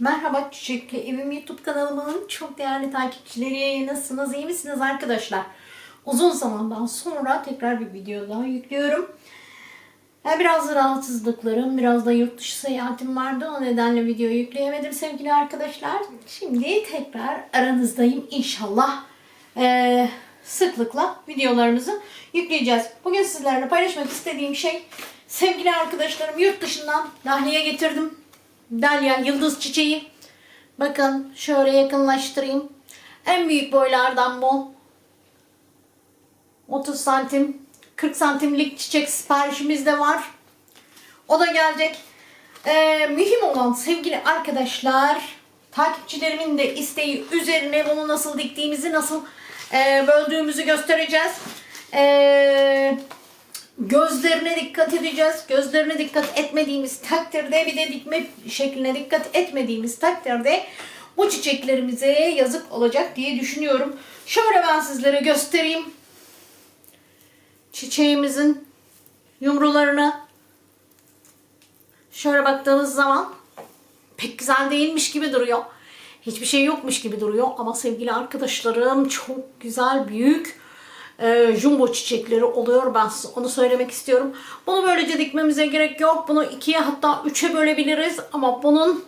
Merhaba Çiçekli Evim YouTube kanalımın çok değerli takipçileri. Nasılsınız? iyi misiniz arkadaşlar? Uzun zamandan sonra tekrar bir video daha yüklüyorum. Ya biraz rahatsızlıklarım, biraz da yurt dışı seyahatim vardı. O nedenle video yükleyemedim sevgili arkadaşlar. Şimdi tekrar aranızdayım inşallah. Ee, sıklıkla videolarımızı yükleyeceğiz. Bugün sizlerle paylaşmak istediğim şey sevgili arkadaşlarım yurt dışından dahliye getirdim. Dalya yıldız çiçeği. Bakın şöyle yakınlaştırayım. En büyük boylardan bu. 30 santim 40 santimlik çiçek siparişimiz de var. O da gelecek. Ee, mühim olan sevgili arkadaşlar takipçilerimin de isteği üzerine bunu nasıl diktiğimizi nasıl e, böldüğümüzü göstereceğiz. Eee Gözlerine dikkat edeceğiz. Gözlerine dikkat etmediğimiz takdirde bir de dikme şekline dikkat etmediğimiz takdirde bu çiçeklerimize yazık olacak diye düşünüyorum. Şöyle ben sizlere göstereyim. Çiçeğimizin yumrularını şöyle baktığınız zaman pek güzel değilmiş gibi duruyor. Hiçbir şey yokmuş gibi duruyor ama sevgili arkadaşlarım çok güzel büyük e, jumbo çiçekleri oluyor. Ben onu söylemek istiyorum. Bunu böylece dikmemize gerek yok. Bunu ikiye hatta üçe bölebiliriz. Ama bunun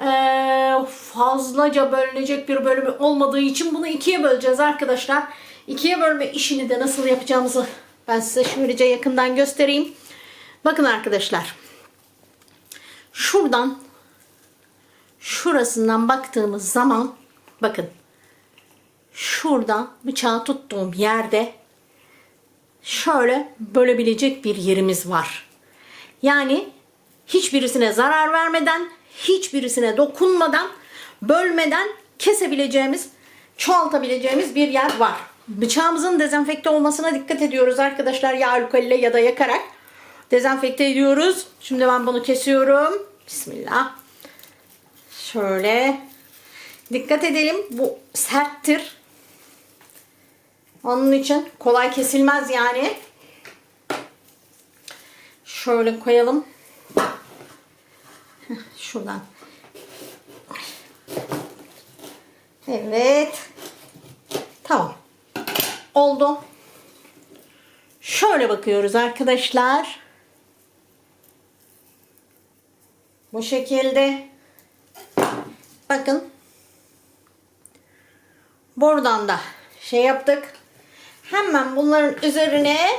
e, fazlaca bölünecek bir bölümü olmadığı için bunu ikiye böleceğiz arkadaşlar. İkiye bölme işini de nasıl yapacağımızı ben size şöylece yakından göstereyim. Bakın arkadaşlar. Şuradan şurasından baktığımız zaman bakın şurada bıçağı tuttuğum yerde şöyle bölebilecek bir yerimiz var. Yani hiçbirisine zarar vermeden, hiçbirisine dokunmadan, bölmeden kesebileceğimiz, çoğaltabileceğimiz bir yer var. Bıçağımızın dezenfekte olmasına dikkat ediyoruz arkadaşlar. Ya alkolle ya da yakarak dezenfekte ediyoruz. Şimdi ben bunu kesiyorum. Bismillah. Şöyle. Dikkat edelim. Bu serttir. Onun için kolay kesilmez yani. Şöyle koyalım. Şuradan. Evet. Tamam. Oldu. Şöyle bakıyoruz arkadaşlar. Bu şekilde. Bakın. Buradan da şey yaptık. Hemen bunların üzerine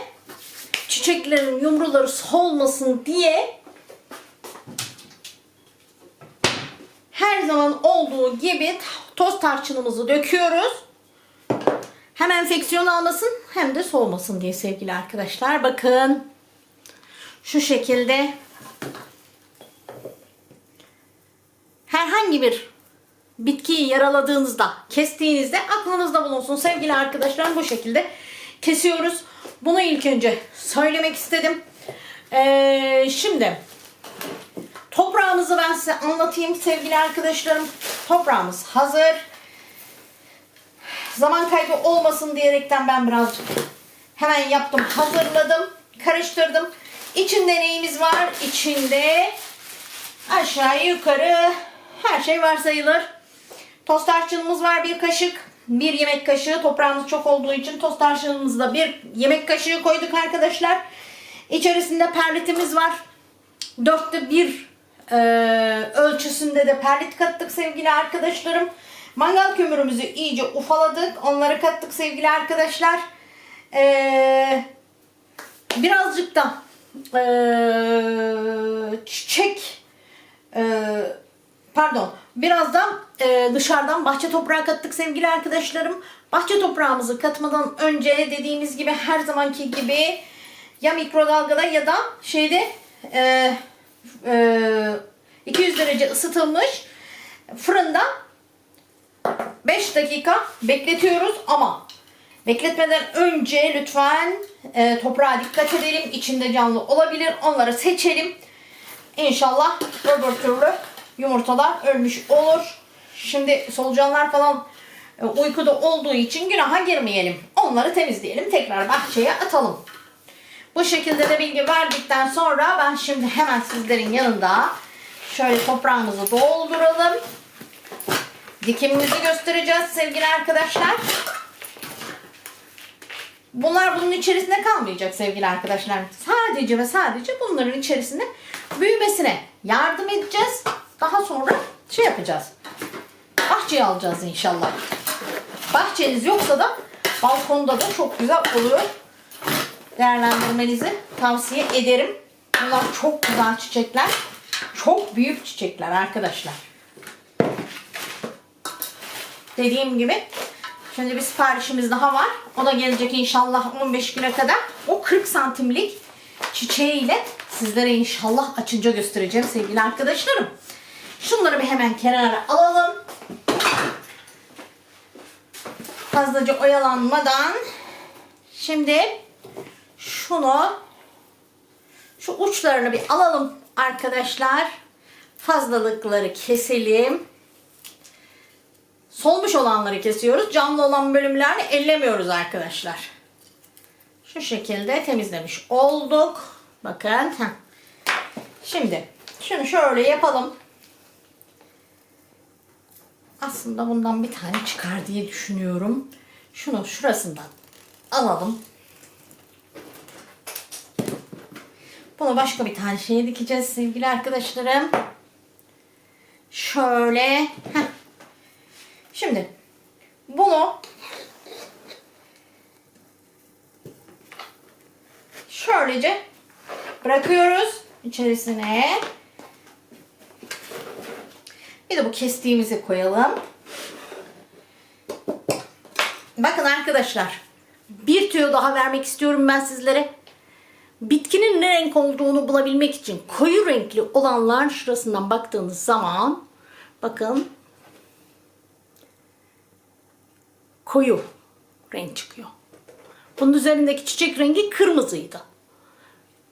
çiçeklerin yumruları solmasın diye her zaman olduğu gibi toz tarçınımızı döküyoruz. Hem enfeksiyon almasın hem de soğumasın diye sevgili arkadaşlar. Bakın şu şekilde herhangi bir bitkiyi yaraladığınızda, kestiğinizde aklınızda bulunsun sevgili arkadaşlar. Bu şekilde kesiyoruz. Bunu ilk önce söylemek istedim. Ee, şimdi toprağımızı ben size anlatayım sevgili arkadaşlarım. Toprağımız hazır. Zaman kaybı olmasın diyerekten ben birazcık hemen yaptım, hazırladım, karıştırdım. İçinde neyimiz var? İçinde aşağı yukarı her şey var sayılır. Toz tarçınımız var bir kaşık. Bir yemek kaşığı. Toprağımız çok olduğu için toz tarçınımızda bir yemek kaşığı koyduk arkadaşlar. İçerisinde perlitimiz var. Dörtte bir e, ölçüsünde de perlit kattık sevgili arkadaşlarım. Mangal kömürümüzü iyice ufaladık. Onları kattık sevgili arkadaşlar. E, birazcık da e, çiçek e, pardon biraz da e, dışarıdan bahçe toprağı kattık sevgili arkadaşlarım. Bahçe toprağımızı katmadan önce dediğimiz gibi her zamanki gibi ya mikrodalgada ya da şeyde e, e, 200 derece ısıtılmış fırında 5 dakika bekletiyoruz ama bekletmeden önce lütfen e, toprağa dikkat edelim. İçinde canlı olabilir. Onları seçelim. İnşallah öbür türlü yumurtalar ölmüş olur. Şimdi solucanlar falan e, uykuda olduğu için günaha girmeyelim. Onları temizleyelim. Tekrar bahçeye atalım. Bu şekilde de bilgi verdikten sonra ben şimdi hemen sizlerin yanında Şöyle toprağımızı dolduralım. Dikimimizi göstereceğiz sevgili arkadaşlar. Bunlar bunun içerisinde kalmayacak sevgili arkadaşlar. Sadece ve sadece bunların içerisinde büyümesine yardım edeceğiz. Daha sonra şey yapacağız. Bahçeye alacağız inşallah. Bahçeniz yoksa da balkonda da çok güzel oluyor. Değerlendirmenizi tavsiye ederim. Bunlar çok güzel çiçekler. Çok büyük çiçekler arkadaşlar. Dediğim gibi şimdi bir siparişimiz daha var. O da gelecek inşallah 15 güne kadar. O 40 santimlik çiçeğiyle sizlere inşallah açınca göstereceğim sevgili arkadaşlarım. Şunları bir hemen kenara alalım. Fazlaca oyalanmadan şimdi şunu şu uçlarını bir alalım arkadaşlar. Fazlalıkları keselim. Solmuş olanları kesiyoruz. Camlı olan bölümlerini ellemiyoruz arkadaşlar. Şu şekilde temizlemiş olduk. Bakın. Şimdi şunu şöyle yapalım. Aslında bundan bir tane çıkar diye düşünüyorum. Şunu şurasından alalım. Bunu başka bir tane şeye dikeceğiz sevgili arkadaşlarım. Şöyle. Heh. Şimdi bunu şöylece bırakıyoruz içerisine. Bir de bu kestiğimizi koyalım. Bakın arkadaşlar. Bir tüyo daha vermek istiyorum ben sizlere. Bitkinin ne renk olduğunu bulabilmek için koyu renkli olanlar şurasından baktığınız zaman bakın koyu renk çıkıyor. Bunun üzerindeki çiçek rengi kırmızıydı.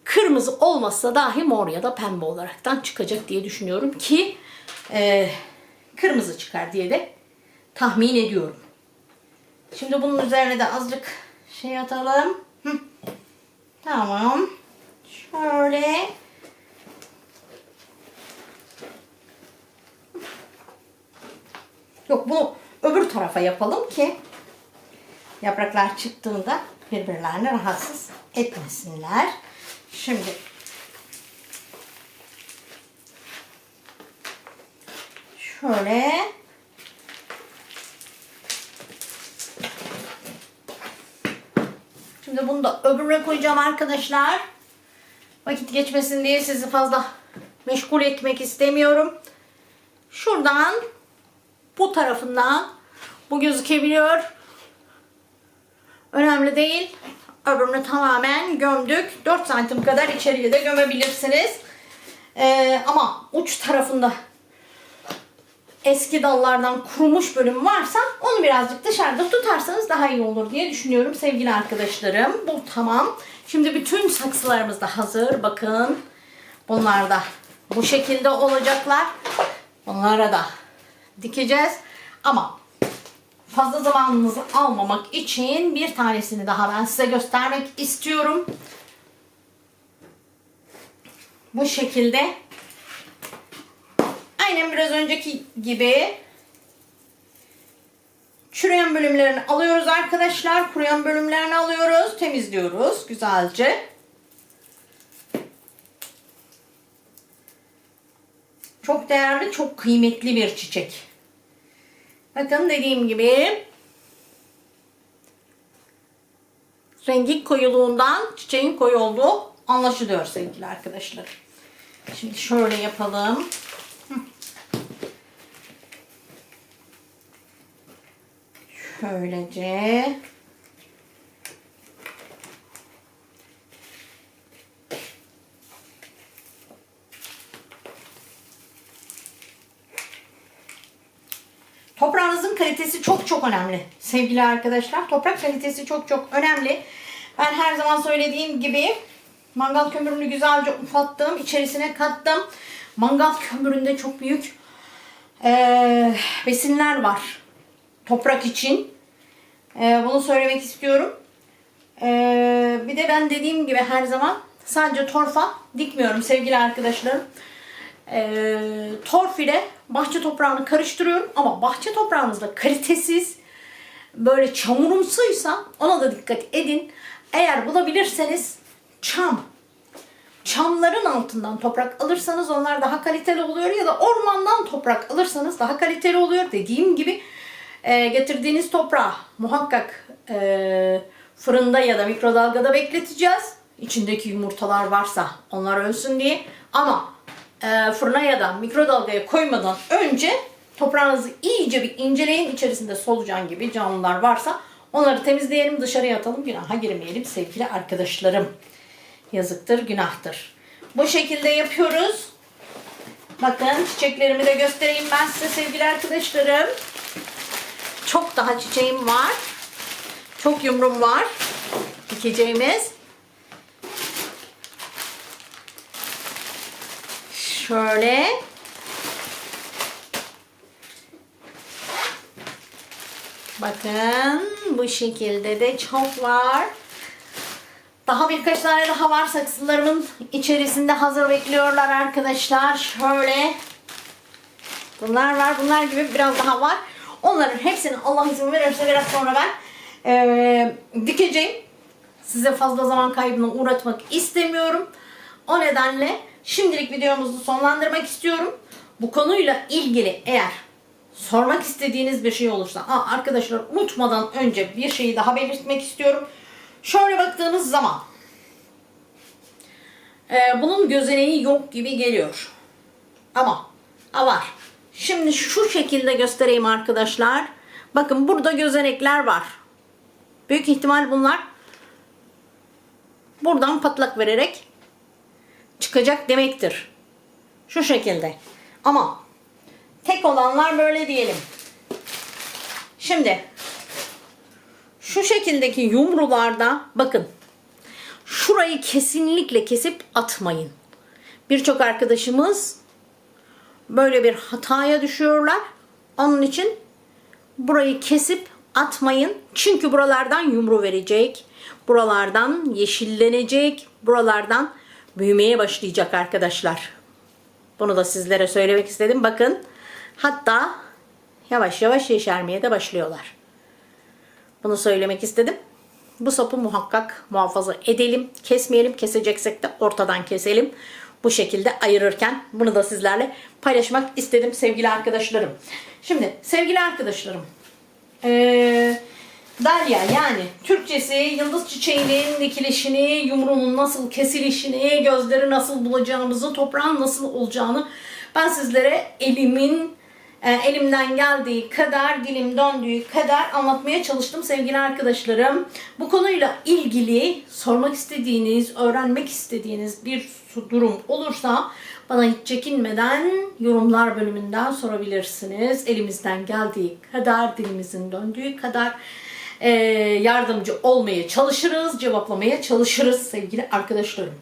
Kırmızı olmasa dahi mor ya da pembe olaraktan çıkacak diye düşünüyorum ki e, kırmızı çıkar diye de tahmin ediyorum. Şimdi bunun üzerine de azıcık şey atalım. Hı. Tamam. Şöyle. Yok bunu öbür tarafa yapalım ki yapraklar çıktığında birbirlerini rahatsız etmesinler. Şimdi şöyle Şimdi bunu da öbürüne koyacağım arkadaşlar. Vakit geçmesin diye sizi fazla meşgul etmek istemiyorum. Şuradan bu tarafından bu gözükebiliyor. Önemli değil. Öbürünü tamamen gömdük. 4 santim kadar içeriye de gömebilirsiniz. Ee, ama uç tarafında eski dallardan kurumuş bölüm varsa onu birazcık dışarıda tutarsanız daha iyi olur diye düşünüyorum sevgili arkadaşlarım. Bu tamam. Şimdi bütün saksılarımız da hazır. Bakın. Bunlar da bu şekilde olacaklar. Bunlara da dikeceğiz. Ama fazla zamanınızı almamak için bir tanesini daha ben size göstermek istiyorum. Bu şekilde aynen biraz önceki gibi çürüyen bölümlerini alıyoruz arkadaşlar. Kuruyan bölümlerini alıyoruz. Temizliyoruz güzelce. Çok değerli, çok kıymetli bir çiçek. Bakın dediğim gibi rengi koyuluğundan çiçeğin koyu olduğu anlaşılıyor sevgili arkadaşlar. Şimdi şöyle yapalım. Şöylece. Toprağınızın kalitesi çok çok önemli sevgili arkadaşlar. Toprak kalitesi çok çok önemli. Ben her zaman söylediğim gibi mangal kömürünü güzelce ufattım. içerisine kattım. Mangal kömüründe çok büyük eee, besinler var. Toprak için. Eee, bunu söylemek istiyorum. Eee, bir de ben dediğim gibi her zaman sadece torfa dikmiyorum sevgili arkadaşlarım. e, torf ile bahçe toprağını karıştırıyorum. Ama bahçe toprağınız da kalitesiz, böyle çamurumsuysa ona da dikkat edin. Eğer bulabilirseniz çam, çamların altından toprak alırsanız onlar daha kaliteli oluyor ya da ormandan toprak alırsanız daha kaliteli oluyor. Dediğim gibi e, getirdiğiniz toprağı muhakkak e, fırında ya da mikrodalgada bekleteceğiz. İçindeki yumurtalar varsa onlar ölsün diye. Ama e, fırına ya da mikrodalgaya koymadan önce toprağınızı iyice bir inceleyin. İçerisinde solucan gibi canlılar varsa onları temizleyelim dışarıya atalım. Günaha girmeyelim sevgili arkadaşlarım. Yazıktır, günahtır. Bu şekilde yapıyoruz. Bakın çiçeklerimi de göstereyim ben size sevgili arkadaşlarım. Çok daha çiçeğim var. Çok yumrum var. Dikeceğimiz. Şöyle. Bakın bu şekilde de çok var. Daha birkaç tane daha var saksılarımın içerisinde hazır bekliyorlar arkadaşlar. Şöyle. Bunlar var. Bunlar gibi biraz daha var. Onların hepsini Allah izin verirse biraz sonra ben eee, dikeceğim. Size fazla zaman kaybına uğratmak istemiyorum. O nedenle şimdilik videomuzu sonlandırmak istiyorum. Bu konuyla ilgili eğer sormak istediğiniz bir şey olursa, Aa, arkadaşlar unutmadan önce bir şeyi daha belirtmek istiyorum. Şöyle baktığınız zaman e, bunun gözeneği yok gibi geliyor. Ama ha var. Şimdi şu şekilde göstereyim arkadaşlar. Bakın burada gözenekler var. Büyük ihtimal bunlar buradan patlak vererek çıkacak demektir. Şu şekilde. Ama tek olanlar böyle diyelim. Şimdi şu şekildeki yumrularda bakın şurayı kesinlikle kesip atmayın. Birçok arkadaşımız böyle bir hataya düşüyorlar. Onun için burayı kesip atmayın. Çünkü buralardan yumru verecek. Buralardan yeşillenecek. Buralardan büyümeye başlayacak arkadaşlar. Bunu da sizlere söylemek istedim. Bakın hatta yavaş yavaş yeşermeye de başlıyorlar. Bunu söylemek istedim. Bu sapı muhakkak muhafaza edelim. Kesmeyelim. Keseceksek de ortadan keselim. Bu şekilde ayırırken bunu da sizlerle paylaşmak istedim sevgili arkadaşlarım. Şimdi sevgili arkadaşlarım. Ee, Dalya yani Türkçesi yıldız çiçeğinin dikilişini, yumruğunun nasıl kesilişini, gözleri nasıl bulacağımızı, toprağın nasıl olacağını ben sizlere elimin elimden geldiği kadar, dilim döndüğü kadar anlatmaya çalıştım sevgili arkadaşlarım. Bu konuyla ilgili sormak istediğiniz, öğrenmek istediğiniz bir durum olursa bana hiç çekinmeden yorumlar bölümünden sorabilirsiniz. Elimizden geldiği kadar, dilimizin döndüğü kadar e, yardımcı olmaya çalışırız, cevaplamaya çalışırız sevgili arkadaşlarım.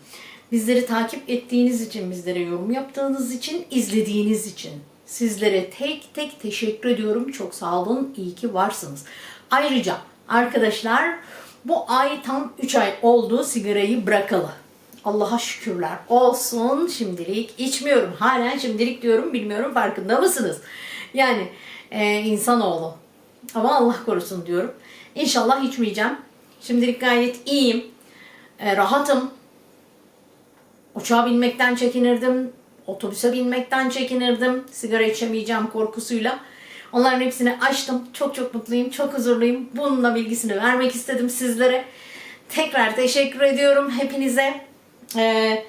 Bizleri takip ettiğiniz için, bizlere yorum yaptığınız için, izlediğiniz için sizlere tek tek teşekkür ediyorum. Çok sağ olun, iyi ki varsınız. Ayrıca arkadaşlar bu ay tam 3 ay oldu sigarayı bırakalı. Allah'a şükürler olsun şimdilik içmiyorum. Halen şimdilik diyorum bilmiyorum farkında mısınız? Yani e, insanoğlu. Ama Allah korusun diyorum. İnşallah içmeyeceğim. Şimdilik gayet iyiyim. E, rahatım. Uçağa binmekten çekinirdim. Otobüse binmekten çekinirdim. Sigara içemeyeceğim korkusuyla. Onların hepsini açtım. Çok çok mutluyum. Çok huzurluyum. Bununla bilgisini vermek istedim sizlere. Tekrar teşekkür ediyorum hepinize. Ee,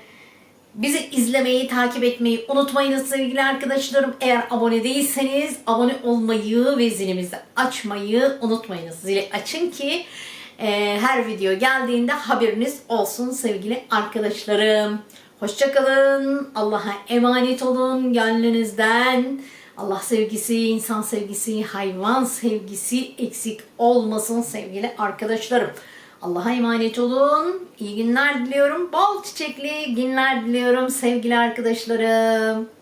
bizi izlemeyi, takip etmeyi unutmayınız sevgili arkadaşlarım. Eğer abone değilseniz abone olmayı ve zilimizi açmayı unutmayınız. Zili açın ki e, her video geldiğinde haberiniz olsun sevgili arkadaşlarım. Hoşçakalın. Allah'a emanet olun gönlünüzden. Allah sevgisi, insan sevgisi, hayvan sevgisi eksik olmasın sevgili arkadaşlarım. Allah'a emanet olun. İyi günler diliyorum. Bol çiçekli günler diliyorum sevgili arkadaşlarım.